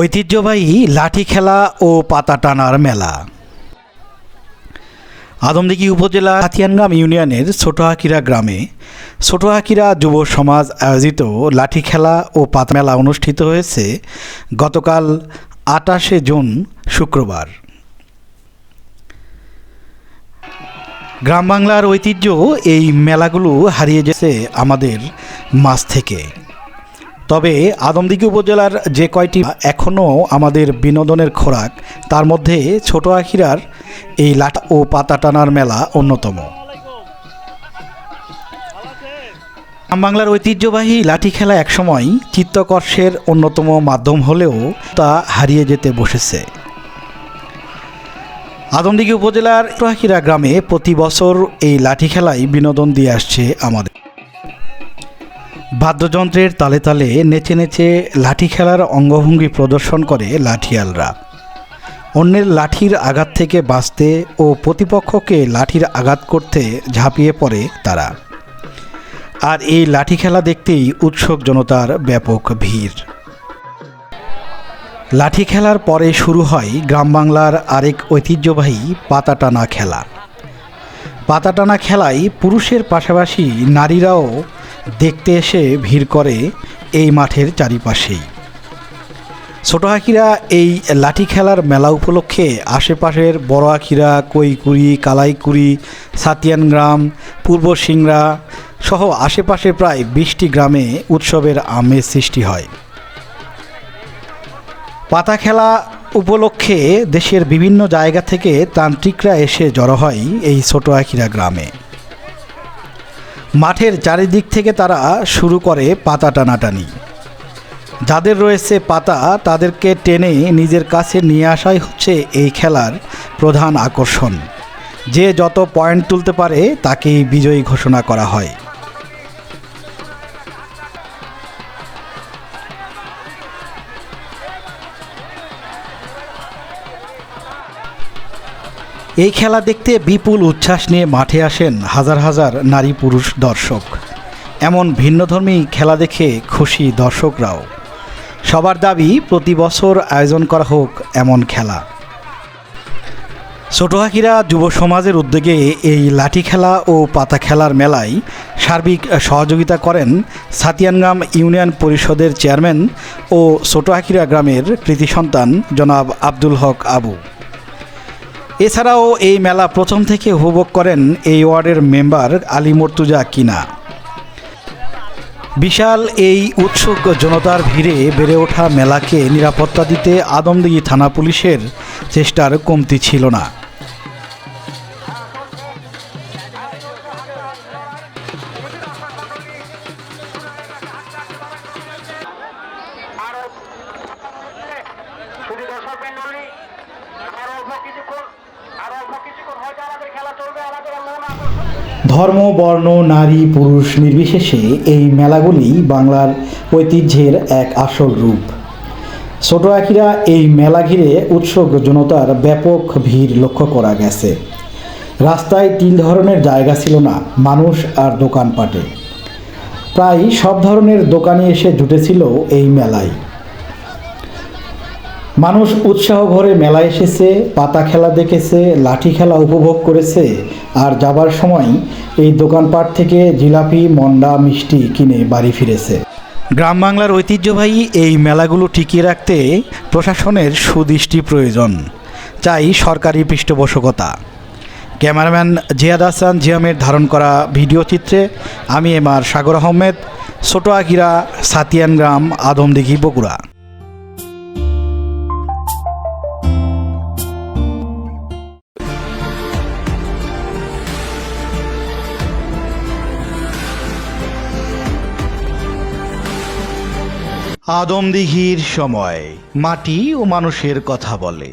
ঐতিহ্যবাহী লাঠি খেলা ও পাতা টানার মেলা। আদমদিঘি উপজেলা হাতিয়ানগ্রাম ইউনিয়নের ছোটহাকিরা গ্রামে ছোটহাকিরা যুব সমাজ আয়োজিত লাঠি খেলা ও পাতা মেলা অনুষ্ঠিত হয়েছে গতকাল আটাশে জুন শুক্রবার। গ্রাম বাংলার ঐতিহ্য এই মেলাগুলো হারিয়ে যেছে আমাদের মাছ থেকে। তবে আদমদিঘি উপজেলার যে কয়টি এখনও আমাদের বিনোদনের খোরাক, তার মধ্যে ছোট আখিরার এই লাটা ও পাতা টানার মেলা অন্যতম। বাংলার ঐতিহ্যবাহী লাঠি খেলা একসময় চিত্তকর্ষের অন্যতম মাধ্যম হলেও তা হারিয়ে যেতে বসেছে। আদমদিঘি উপজেলার গ্রামে প্রতি বছর এই লাঠি খেলাই বিনোদন দিয়ে আসছে আমাদের। বাদ্যযন্ত্রের তালে তালে নেচে নেচে লাঠি খেলার অঙ্গভঙ্গি প্রদর্শন করে লাঠিয়ালরা। অন্যের লাঠির আঘাত থেকে বাঁচতে ও প্রতিপক্ষকে লাঠির আঘাত করতে ঝাঁপিয়ে পড়ে তারা। আর এই লাঠি খেলা দেখতেই উৎসুক জনতার ব্যাপক ভিড়। লাঠি খেলার পরে শুরু হয় গ্রাম বাংলার আরেক ঐতিহ্যবাহী পাতা টানা খেলা। পাতা টানা খেলায় পুরুষের পাশাপাশি নারীরাও দেখতে এসে ভিড় করে এই মাঠের চারিপাশেই। ছোট আখিরা এই লাঠি খেলার মেলা উপলক্ষে আশেপাশের বড় আখিরা কৈকুড়ি কালাইকুড়ি সাতিয়ান গ্রাম, পূর্ব সিংড়া সহ আশেপাশে প্রায় বিশটি গ্রামে উৎসবের আমেজ সৃষ্টি হয়। পাতা খেলা উপলক্ষে দেশের বিভিন্ন জায়গা থেকে তান্ত্রিকরা এসে জড়ো হয় এই ছোট আখিরা গ্রামে। মাঠের চারিদিক থেকে তারা শুরু করে পাতা টানাটানি। যাদের রয়েছে পাতা, তাদেরকে টেনে নিজের কাছে নিয়ে আসাই হচ্ছে এই খেলার প্রধান আকর্ষণ। যে যত পয়েন্ট তুলতে পারে, তাকেই বিজয়ী ঘোষণা করা হয়। এই খেলা দেখতে বিপুল উচ্ছ্বাস নিয়ে মাঠে আসেন হাজার হাজার নারী পুরুষ দর্শক। এমন ভিন্নধর্মী খেলা দেখে খুশি দর্শকরাও। সবার দাবি, প্রতি বছর আয়োজন করা হোক এমন খেলা। ছোটহাকিরা যুব সমাজের উদ্যোগে এই লাঠি খেলা ও পাতা খেলার মেলায় সার্বিক সহযোগিতা করেন সাতিয়ানগ্রাম ইউনিয়ন পরিষদের চেয়ারম্যান ও ছোটহাকিরা গ্রামের কৃতি সন্তান জনাব আব্দুল হক আবু। এছাড়াও এই মেলা প্রথম থেকে উপভোগ করেন এই ওয়ার্ডের মেম্বার আলী মর্তুজা কিনা। বিশাল এই উৎসুক জনতার ভিড়ে বেড়ে ওঠা মেলাকে নিরাপত্তা দিতে আদমদিঘি থানা পুলিশের চেষ্টার কমতি ছিল না। কিছুক্ষণ ধর্ম, বর্ণ, নারী, পুরুষ নির্বিশেষে এই মেলাগুলি বাংলার ঐতিহ্যের এক আসল রূপ। ছোট আখিরা এই মেলা ঘিরে উৎসুক জনতার ব্যাপক ভিড় লক্ষ্য করা গেছে। রাস্তায় তিন ধরনের জায়গা ছিল না, মানুষ আর দোকানপাটে। প্রায় সব ধরনের দোকানে এসে জুটেছিল এই মেলায়। মানুষ উৎসাহ ভরে মেলায় এসেছে, পাতা খেলা দেখেছে, লাঠি খেলা উপভোগ করেছে, আর যাবার সময় এই দোকানপাট থেকে জিলাপি, মন্ডা, মিষ্টি কিনে বাড়ি ফিরেছে। গ্রাম বাংলার ঐতিহ্যবাহী এই মেলাগুলো টিকিয়ে রাখতে প্রশাসনের সুদৃষ্টি প্রয়োজন, চাই সরকারি পৃষ্ঠপোষকতা। ক্যামেরাম্যান জিয়াদ হাসান জিয়ামের ধারণ করা ভিডিও চিত্রে আমি এমআর সাগর আহমেদ ছোট আকিরা সাতিয়ান গ্রাম, আদমদিঘি বগুড়া। আদমদিঘির সময় মাটি ও মানুষের কথা বলে।